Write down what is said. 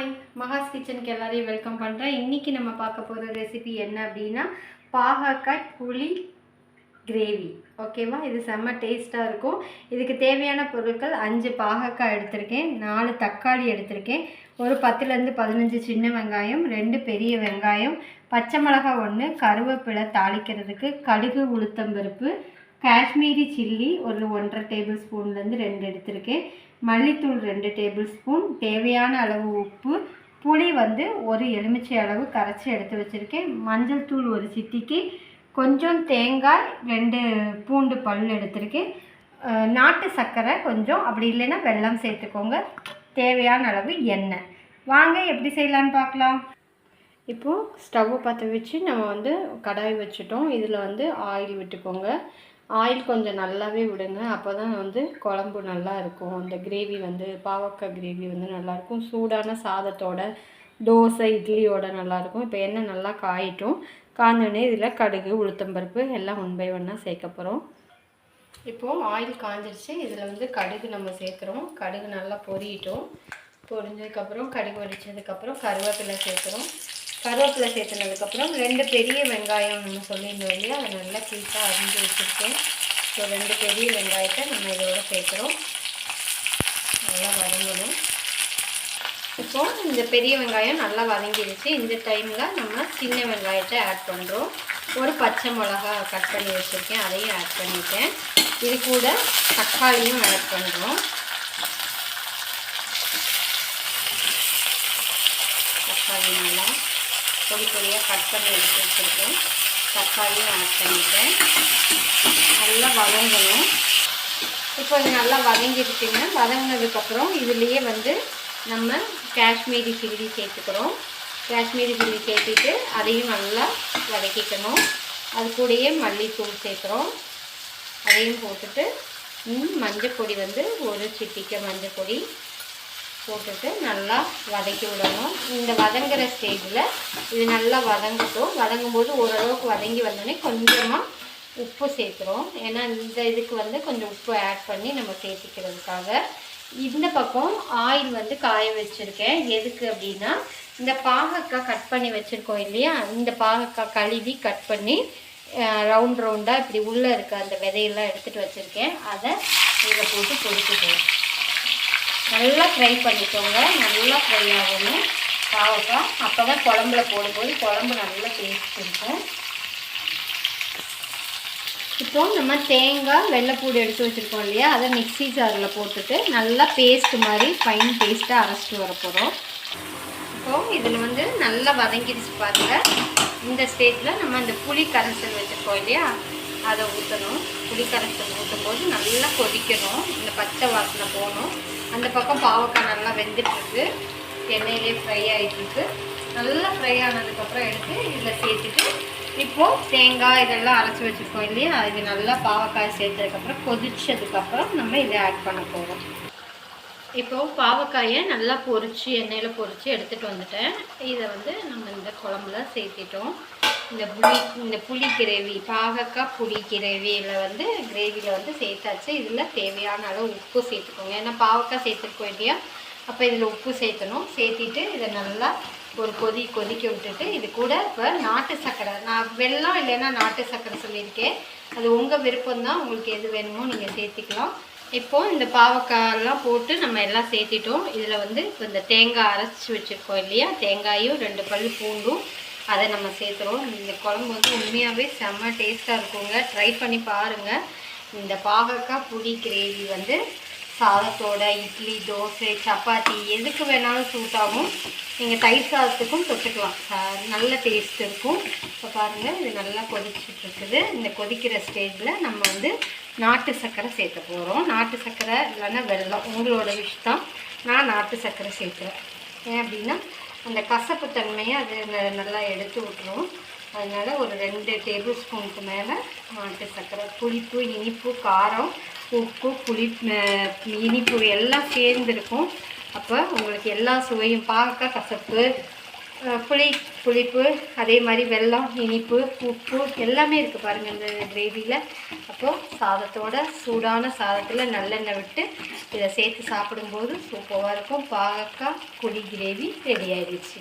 Hi மகாஸ் கிச்சனுக்கு எல்லாரையும் welcome பண்ணுறேன் இன்றைக்கி நம்ம பார்க்க போகிற ரெசிபி என்ன அப்படின்னா பாகக்காய் புளி கிரேவி ஓகேவா இது செம்ம டேஸ்ட்டாக இருக்கும். இதுக்கு தேவையான பொருட்கள் அஞ்சு பாகக்காய் எடுத்திருக்கேன். நாலு தக்காளி எடுத்திருக்கேன். ஒரு பத்துலேருந்து பதினஞ்சு சின்ன வெங்காயம் ரெண்டு பெரிய வெங்காயம் பச்சை மிளகாய் ஒன்று கருவேப்பிலை தாளிக்கிறதுக்கு கடுகு உளுத்தம்பருப்பு காஷ்மீரி சில்லி ஒரு ஒன்றரை டேபிள் ஸ்பூன்லேருந்து ரெண்டு எடுத்திருக்கேன். மல்லித்தூள் ரெண்டு டேபிள் ஸ்பூன். தேவையான அளவு உப்பு. புளி வந்து ஒரு எலுமிச்சை அளவு கரைச்சி எடுத்து வச்சுருக்கேன். மஞ்சள் தூள் ஒரு சிட்டிக்கு. கொஞ்சம் தேங்காய் ரெண்டு பூண்டு பல் எடுத்திருக்கேன். நாட்டு சர்க்கரை கொஞ்சம். அப்படி இல்லைன்னா வெல்லம் சேர்த்துக்கோங்க. தேவையான அளவு எண்ணெய். வாங்க எப்படி செய்யலான்னு பார்க்கலாம். இப்போது ஸ்டவ்வை பற்ற வச்சு நம்ம வந்து கடாய் வச்சுட்டோம். இதில் வந்து ஆயில் விட்டுக்கோங்க. ஆயில் கொஞ்சம் நல்லாவே விடுங்க. அப்போ தான் வந்து குழம்பு நல்லா இருக்கும் அந்த கிரேவி வந்து பாவக்காய் கிரேவி வந்து நல்லாயிருக்கும். சூடான சாதத்தோட தோசை இட்லியோட நல்லாயிருக்கும். இப்போ எண்ணெய் நல்லா காயிட்டும். காஞ்சோடனே இதில் கடுகு உளுத்தம்பருப்பு எல்லாம் ஒன் பை ஒன்னாக சேர்க்க போகிறோம் இப்போது ஆயில் காஞ்சிருச்சு. இதில் வந்து கடுகு நம்ம சேர்க்குறோம். கடுகு நல்லா பொரியட்டும். பொரிஞ்சதுக்கப்புறம் கடுகு வடித்ததுக்கப்புறம் கருவேப்பிலை சேர்க்குறோம். கருவேப்பிலை சேர்த்துனதுக்கப்புறம் ரெண்டு பெரிய வெங்காயம் நம்ம சொல்லியிருந்தோம் இல்லையா? அதை நல்லா சீட்டாக அரிஞ்சு வச்சுருக்கேன். ஸோ ரெண்டு பெரிய வெங்காயத்தை நம்ம இதோட சேர்க்குறோம். நல்லா வதங்கணும். இப்போ இந்த பெரிய வெங்காயம் நல்லா வதங்கிடுச்சு. இந்த டைமில் நம்ம சின்ன வெங்காயத்தை ஆட் பண்ணுறோம் ஒரு பச்சை மிளகா கட் பண்ணி வச்சுருக்கேன். அதையும் ஆட் பண்ணிட்டேன். இது கூட தக்காளியும் ஆட் பண்ணுறோம் தக்காளி நல்லா பொடி பொடியாக கட் பண்ணி எடுத்து வச்சுருக்கேன். தக்காளியும் ஆட் பண்ணிட்டேன். நல்லா வதங்கணும். இப்போ நல்லா வதங்கிடுச்சிங்கன்னா வதங்கினதுக்கப்புறம் இதுலேயே வந்து நம்ம காஷ்மீரி சில்லி சேர்த்துக்கிறோம். காஷ்மீரி சில்லி சேர்த்துட்டு அதையும் நல்லா வதக்கிக்கணும். அது கூடயே மல்லித்தூள் சேர்க்குறோம். அதையும் போட்டுட்டு மஞ்சள் பொடி வந்து ஒரு சிட்டிக்க மஞ்சள் பொடி போட்டுட்டு நல்லா வதக்கி விடணும். இந்த வதங்குற ஸ்டேஜில் இது நல்லா வதங்கட்டும். வதங்கும் போது ஓரளவுக்கு வதங்கி வந்தோடனே கொஞ்சமாக உப்பு சேர்த்துறோம் ஏன்னா இந்த இதுக்கு வந்து கொஞ்சம் உப்பு ஆட் பண்ணி நம்ம சேர்த்திக்கிறதுக்காக. இந்த பக்கம் ஆயில் வந்து காய வச்சுருக்கேன். எதுக்கு அப்படின்னா இந்த பாகக்காய் கட் பண்ணி வச்சுருக்கோம் இல்லையா? இந்த பாகக்காய் கழுவி கட் பண்ணி ரவுண்ட் ரவுண்டாக இப்படி உள்ளே இருக்க அந்த விதையெல்லாம் எடுத்துகிட்டு வச்சுருக்கேன். அதை இதில் போட்டு பொரிச்சுக்குவோம் நல்லா ஃப்ரை பண்ணிக்கோங்க. நல்லா ஃப்ரை ஆகணும். பாவக்காய். அப்போ தான் குழம்புல போடும்போது குழம்பு நல்லா டேஸ்ட் இருக்கும். இப்போ நம்ம தேங்காய் வெள்ளைப்பூடு எடுத்து வச்சுருக்கோம் இல்லையா? அதை மிக்ஸி ஜாரில் போட்டுட்டு நல்லா பேஸ்ட் மாதிரி ஃபைன் பேஸ்ட்டாக அரைச்சிட்டு வர போகிறோம் இப்போது இதில் வந்து நல்லா வதங்கிடுச்சு பாருங்க. இந்த ஸ்டேஜில் நம்ம இந்த புளி கரைசல் வச்சுருக்கோம் இல்லையா? அதை ஊற்றணும் புளி கரைசல் ஊற்றும் போது நல்லா கொதிக்கணும். இந்த பச்சை வாசனை போகணும். அந்த பக்கம் பாவக்காய் நல்லா வெந்துட்டுருக்கு. எண்ணெயிலே ஃப்ரை ஆகிட்டுருக்கு நல்லா ஃப்ரை ஆனதுக்கப்புறம் எடுத்து இதில் சேர்த்துட்டு இப்போது தேங்காய் இதெல்லாம் அரைச்சி வச்சுருக்கோம் இல்லையா? இது நல்லா பாவக்காய் சேர்த்ததுக்கப்புறம் கொதிச்சதுக்கப்புறம் நம்ம இதை ஆட் பண்ண போகிறோம் இப்போ பாவக்காயை நல்லா பொறிச்சு எண்ணெயில் பொறிச்சு எடுத்துகிட்டு வந்துட்டேன். இதை வந்து நம்ம இந்த குழம்புல சேர்த்திட்டோம். இந்த புளி இந்த புளி கிரேவி பாகக்காய் புளி கிரேவியில் வந்து கிரேவியில் வந்து சேர்த்தாச்சு. இதில் தேவையான அளவு உப்பு சேர்த்துக்கோங்க. ஏன்னா பாவக்காய் சேர்த்துருக்கோம் இல்லையா? அப்போ இதில் உப்பு சேர்த்தணும். சேர்த்திட்டு இதை நல்லா ஒரு கொதி கொதிக்க விட்டுட்டு இது கூட இப்போ நாட்டு சர்க்கரை. நான் வெள்ளம் இல்லைன்னா நாட்டு சர்க்கரை சொல்லியிருக்கேன். அது உங்கள் விருப்பம்தான் உங்களுக்கு எது வேணுமோ நீங்கள் சேர்த்திக்கலாம். இப்போ இந்த பாவக்காயெல்லாம் போட்டு நம்ம எல்லாம் சேர்த்திட்டோம். இதில் வந்து இப்போ இந்த தேங்காய் அரைச்சி வச்சுருக்கோம் இல்லையா? தேங்காயும் ரெண்டு பல் பூண்டும் அதை நம்ம சேர்த்துருவோம். இந்த குழம்பு வந்து உண்மையாகவே செம்ம டேஸ்ட்டாக இருக்குங்க. ட்ரை பண்ணி பாருங்கள் இந்த பாகக்காய் புளி கிரேவி வந்து சாதத்தோட இட்லி தோசை சப்பாத்தி எதுக்கு வேணாலும் சூட் ஆகும். நீங்கள் தயிர் சாதத்துக்கும் தொட்டுக்கலாம். நல்ல டேஸ்ட் இருக்கும். இப்போ பாருங்கள் இது நல்லா கொதிச்சுட்ருக்குது. இந்த கொதிக்கிற ஸ்டேஜில் நம்ம வந்து நாட்டு சர்க்கரை சேர்த்த போகிறோம் நாட்டு சர்க்கரை இல்லைன்னா வெள்ளம் உங்களோட விஷ் தான் நான் நாட்டு சர்க்கரை சேர்க்குறேன். ஏன் அப்படின்னா அந்த கசப்பு தன்மையை அது நல்லா எடுத்து விட்டுரும். அதனால் ஒரு ரெண்டு டேபிள் ஸ்பூனுக்கு மேலே நாட்டு சர்க்கரை புளிப்பு இனிப்பு காரம் உப்பு புளி இனிப்பு எல்லாம் சேர்ந்துருக்கும். அப்போ உங்களுக்கு எல்லா சுவையும் பார்க்க கசப்பு புளி புளிப்பு அதே மாதிரி வெல்லம் இனிப்பு உப்பு எல்லாமே இருக்குது பாருங்கள் இந்த கிரேவியில் இப்போது சாதத்தோட சூடான சாதத்தில் நல்லெண்ணெய் விட்டு இதை சேர்த்து சாப்பிடும்போது சூப்பராக இருக்கும். பாகக்காய் புளி கிரேவி ரெடி ஆயிடுச்சு.